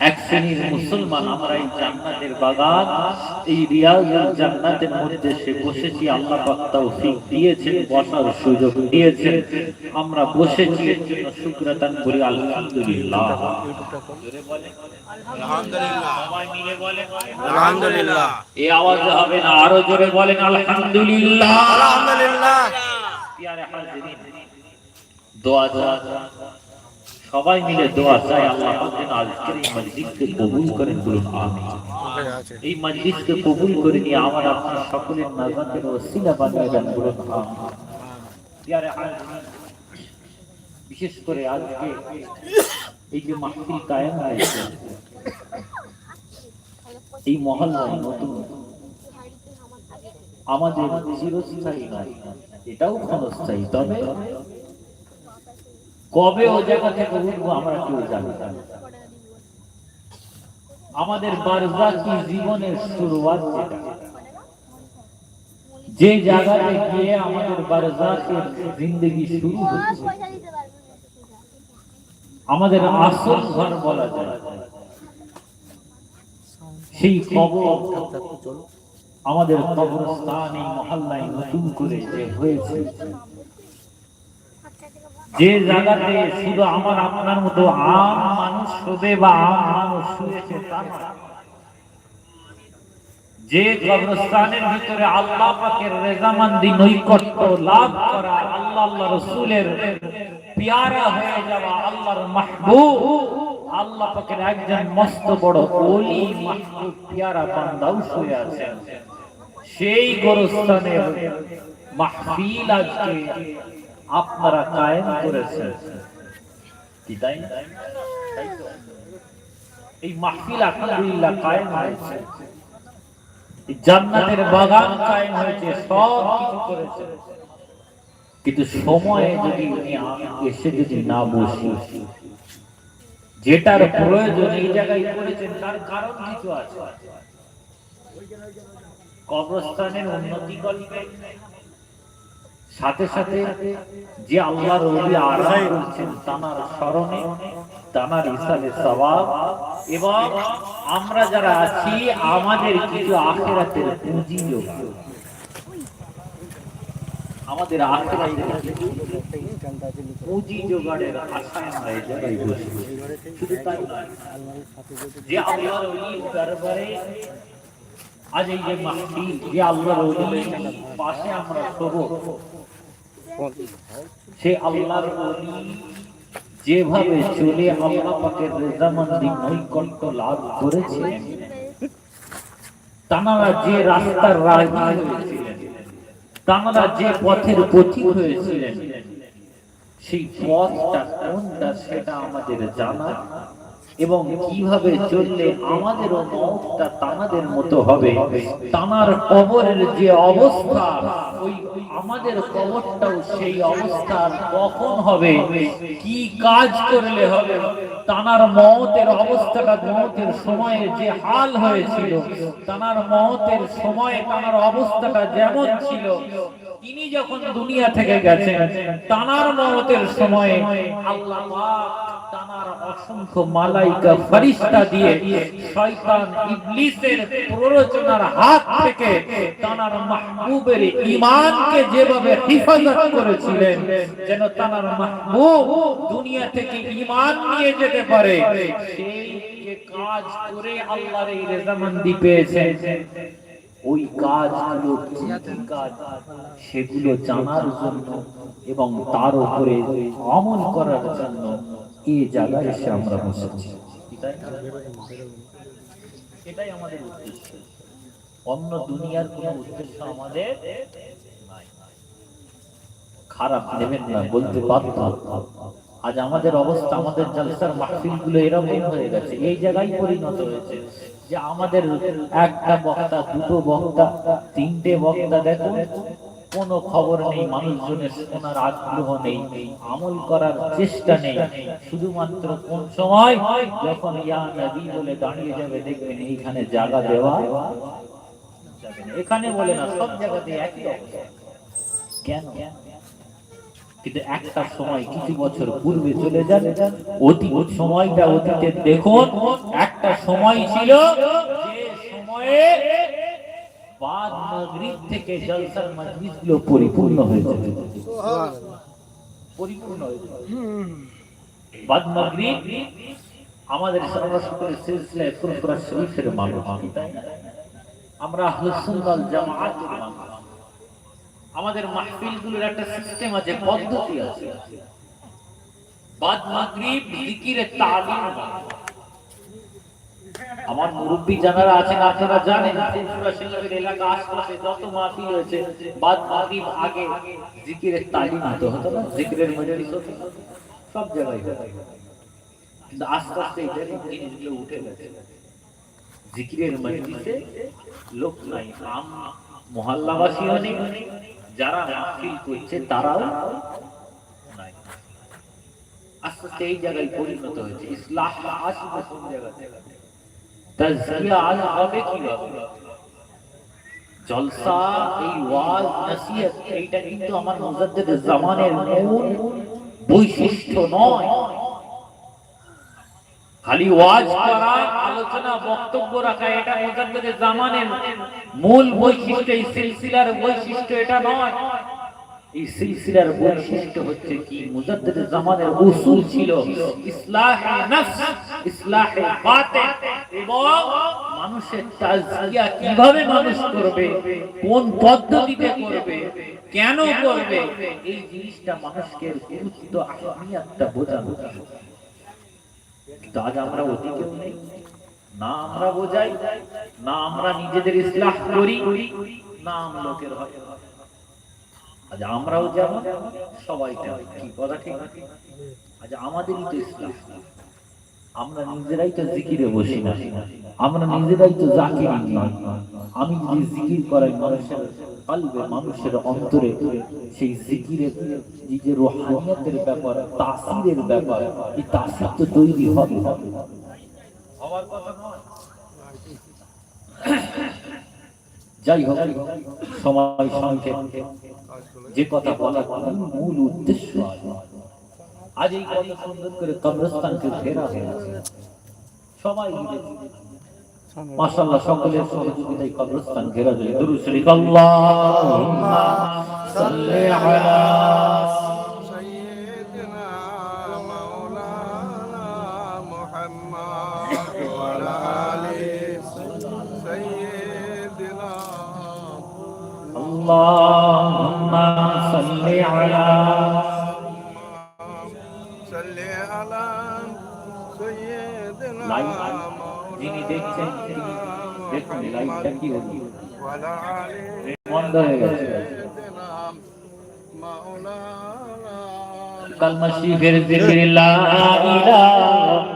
এক শ্রেণির মুসলমান আমরা এই জান্নাতের বাগান এই রিয়াজুল জান্নাতের মধ্যে সে বসেছি আল্লাহ পাক তৌফিক দিয়েছেন বসার সুযোগ দিয়েছেন। আমরা বসেছি এর জন্য শুকরাতান করি আলহামদুলিল্লাহ। জোরে বলেন। আলহামদুলিল্লাহ। সবাই মিলে বলেন। আলহামদুলিল্লাহ। এই আওয়াজ হবে না আরও জোরে বলেন আলহামদুলিল্লাহ। আলহামদুলিল্লাহ। দোয়া দোয়া সবাই মিলে দোয়া চাই আল্লাহ যেন আজকের এই মজলিসকে কবুল করেন বলুন, আমিন। এই মজলিসকে কবুল করে নিয়ে আমার আপনার সকলের নাজাতের ওসিলা বানিয়ে দেন বলুন বিশেষ করে আজকে এই যে মাহফিল কায়েম হয়েছে, এই মহল্লায় নতুন আমাদের চিরস্থায়ী নয়, এটাও ক্ষণস্থায়ী, তবে কবে ও জায়গা থেকে উঠবো আমরা কেউ জানি আমাদের বারজাকি জীবনের শুরুয়াত যে জায়গাতে গিয়ে আমাদের বারজাকের জিন্দগি শুরু হচ্ছে, আমাদের আসল ঘর বলা যায়। সেই কবর, আমাদের কবরস্থান এই মহল্লায় নতুন করে যে হয়েছে। যে জায়গাতে শুধু আমার, আপনার মতো আম মানুষ শোবে বা আম মানুষ শুয়েছে যে কবরস্থানের ভিতরে আল্লাহ পাকের রেজামান্দি নৈকট্য লাভ করা আল্লাহ আল্লাহ রসুলের পিয়ারা হয়ে যাওয়া আল্লাহর মাহবুব, আল্লাহ পাকের একজন মস্ত বড় ওলি, মাহবুব পিয়ারা বান্দাও শুয়ে আছেন সেই গোরস্থানে মাহফিল আজকে আপনারা কায়েম করেছেন। কি তাই? এই মাহফিল আলহামদুলিল্লাহ কায়েম হয়েছে। জান্নাতের বাগান কায়েম হয়েছে, সব কিছু করেছে। কিন্তু সময়ে যদি উনি এসে যদি না বসি, যেটার প্রয়োজন এই জায়গায় করেছেন, তার কারণ কিছু আছে। কবরস্থানের উন্নতি করবে সাথে সাথে যে আল্লাহর ওলি আরাম করছেন তানার স্মরণে তানার ইসালে সওয়াব। এবং আমরা যারা আছি, আমাদের কিছু আখেরাতের পুঁজি আমাদের পুঁজি আশায় যে আল্লাহর আজ এই যে মাহফিল, যে আল্লাহর ওলির পাশে আমরা শোব সে আল্লাহর ওলি যেভাবে চলে আল্লাহ পাকের রেজামন্দি নৈকট্য লাভ করেছে তানারা যে রাস্তার রাহি হয়েছিলেন, তানারা যে পথের পথিক হয়েছিলেন, সেই পথটা কোনটা সেটা আমাদের জানা এবং কীভাবে চললে আমাদেরও মতটা তানাদের মতো হবে, তানার কবরের যে অবস্থা, ওই আমাদের কবরটাও সেই অবস্থার কখন হবে, কি কাজ করলে হবে, তানার মতের অবস্থাটা মতের সময়ে যে হাল হয়েছিল, তানার মতের সময়ে তানার অবস্থাটা যেমন ছিল, তিনি যখন দুনিয়া থেকে গেছেন, তানার মতের সময়ে আল্লাহ অসংখ্য মালাইকা ফরিস্তা দিয়ে শয়তান ইবলিসের প্ররোচনার হাত থেকে তানার মাহবুবের ঈমানকে যেভাবে হিফাজত করেছিলেন যেন তানার মাহবুব দুনিয়া থেকে ঈমান নিয়ে যেতে পারে সেই কাজ করে আল্লাহর এই রেজামন্দি পেয়েছেন ওই কাজগুলো, কি কাজ? সেগুলো জানার জন্য এবং তার উপরে আমল করার জন্য এই জায়গায় এসে আমরা বসেছি। এটাই আমাদের উদ্দেশ্য। অন্য দুনিয়ার কোন উদ্দেশ্য আমাদের খারাপ নেবেন না, বলতে বাধ্য। আজ আমাদের অবস্থা, আমাদের জলসার মাহফিলগুলো এরকম হয়ে গেছে। এই জায়গায় পরিণত হয়েছে যে আমাদের একটা বক্তা, দুটো বক্তা, তিনটে বক্তা, দেখুন, কোনো খবর নেই, মানুষজনের শোনার আগ্রহ নেই, আমল করার চেষ্টা নেই। শুধুমাত্র কোন সময়? যখন ইয়া বলে দাঁড়িয়ে যাবে, দেখবেন এইখানে জায়গা দেওয়া এখানে বলে না, সব জায়গাতে একই অবস্থা। কেন? কিন্তু একটা সময় কিছু বছর পূর্বে চলে যান, অতীত সময়টা অতীতে দেখুন, একটা সময় ছিল যে থেকে জলসার মজলিসগুলো পরিপূর্ণ হয়ে যেত পরিপূর্ণ হয়ে যেত বাদ মাগরিব আমাদের সর্বসকলের সিলসিলায় ফুরফুরা শরীফের মানুষ তাই? আমরা আহলে সুন্নাত জামাআতের মানুষ আমাদের মাহফিলগুলোর একটা সিস্টেম আছে, পদ্ধতি আছে। আমার মুরব্বী যারা আছেন, আপনারা জানেন জিকিরের তালিম লোক নাই। আম যারা মাহফিল করছে, তারাও আস্তে আস্তে এই জায়গায় পরিণত হয়েছে। ইসলাহ আসবে জায়গাতে? আজ হবে জলসা, এই ওয়াজ, নসিহত, এইটা কিন্তু আমার জামানের মূল বৈশিষ্ট্য নয়। খালি ওয়াজ করা, আলোচনা, বক্তব্য রাখা, এটা মুজাদ্দিদ জামানের মূল বৈশিষ্ট্য এই সিলসিলার বৈশিষ্ট্য এটা নয়। এই সিলসিলার বৈশিষ্ট্য হচ্ছে কি? মুজাদ্দিদ জামানের উসুল ছিল ইসলাহে নফস, ইসলাহে বাতিন। এবং মানুষের তাজকিয়া কীভাবে মানুষ করবে? কোন পদ্ধতিতে করবে? কেন করবে? এই জিনিসটা মানুষকে গুরুত্ব, আহমিয়াতটা বোঝানো কিন্তু আজ আমরা অতীতেও নেই। না আমরা বোঝাই, না আমরা নিজেদের ইসলাহ করি, না লোকের হয়। আমরাও আমাদেরই তো ইসলাম আমরা নিজেরাই তো জিকিরে বসি না। আমরা নিজেরাই তো আমি জিকির করাই মানুষের মানুষের অন্তরে, সেই জিকিরের যে রোহানিয়তের ব্যাপার, তাসিরের ব্যাপার, এই তাসির তো তৈরি হবে। হওয়ার কথা নয়। যাই হোক, সময় সংক্ষেপ। যে কথা বলা মূল উদ্দেশ্য আজ। এই কত সুন্দর করে কবরস্থানকে ঘেরা হয়েছে সবাই মিলে মাশাআল্লাহ, সকলের সহযোগিতায় কবরস্থান ঘেরা যায়। দুরূদ শরীফ আল্লাহুম্মা সাল্লি আলা আল্লাহুম্মা সাল্লি আলা صل على سيدنا লাইভ যিনি দেখছেন তিনি দেখুন লাইভটা কি হলো وعلى آله বন্ধ হয়ে গেছে سيدنا مولانا কালমা শরীফের জিকির লা ইলাহা